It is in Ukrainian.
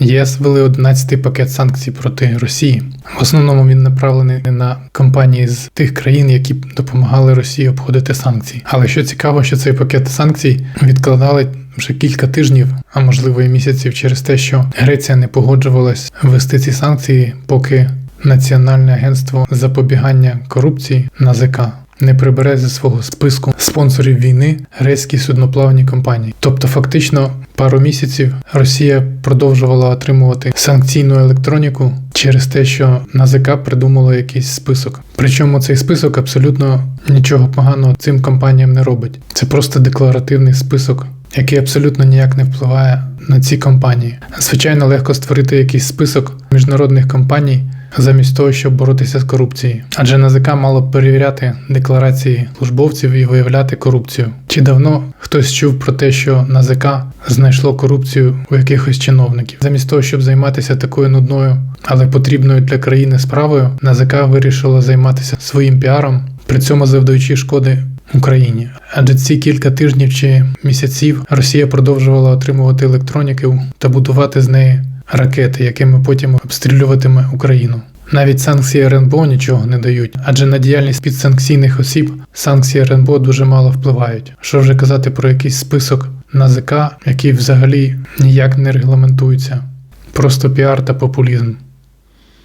ЄС ввели 11-й пакет санкцій проти Росії. В основному він направлений на компанії з тих країн, які допомагали Росії обходити санкції. Але що цікаво, що цей пакет санкцій відкладали вже кілька тижнів, а можливо і місяців, через те, що Греція не погоджувалась ввести ці санкції, поки Національне агентство запобігання корупції НАЗК не прибере зі свого списку спонсорів війни грецькі судноплавні компанії. Тобто, фактично, пару місяців Росія продовжувала отримувати санкційну електроніку через те, що НАЗК придумало якийсь список. Причому цей список абсолютно нічого поганого цим компаніям не робить. Це просто декларативний список, який абсолютно ніяк не впливає на ці компанії. Звичайно, легко створити якийсь список міжнародних компаній замість того, щоб боротися з корупцією. Адже НАЗК мало б перевіряти декларації службовців і виявляти корупцію. Чи давно хтось чув про те, що НАЗК знайшло корупцію у якихось чиновників? Замість того, щоб займатися такою нудною, але потрібною для країни справою, НАЗК вирішило займатися своїм піаром, при цьому завдаючи шкоди Україні. Адже ці кілька тижнів чи місяців Росія продовжувала отримувати електроніку та будувати з неї ракети, якими потім обстрілюватиме Україну. Навіть санкції РНБО нічого не дають, адже на діяльність підсанкційних осіб санкції РНБО дуже мало впливають. Що вже казати про якийсь список НАЗК, який взагалі ніяк не регламентується. Просто піар та популізм.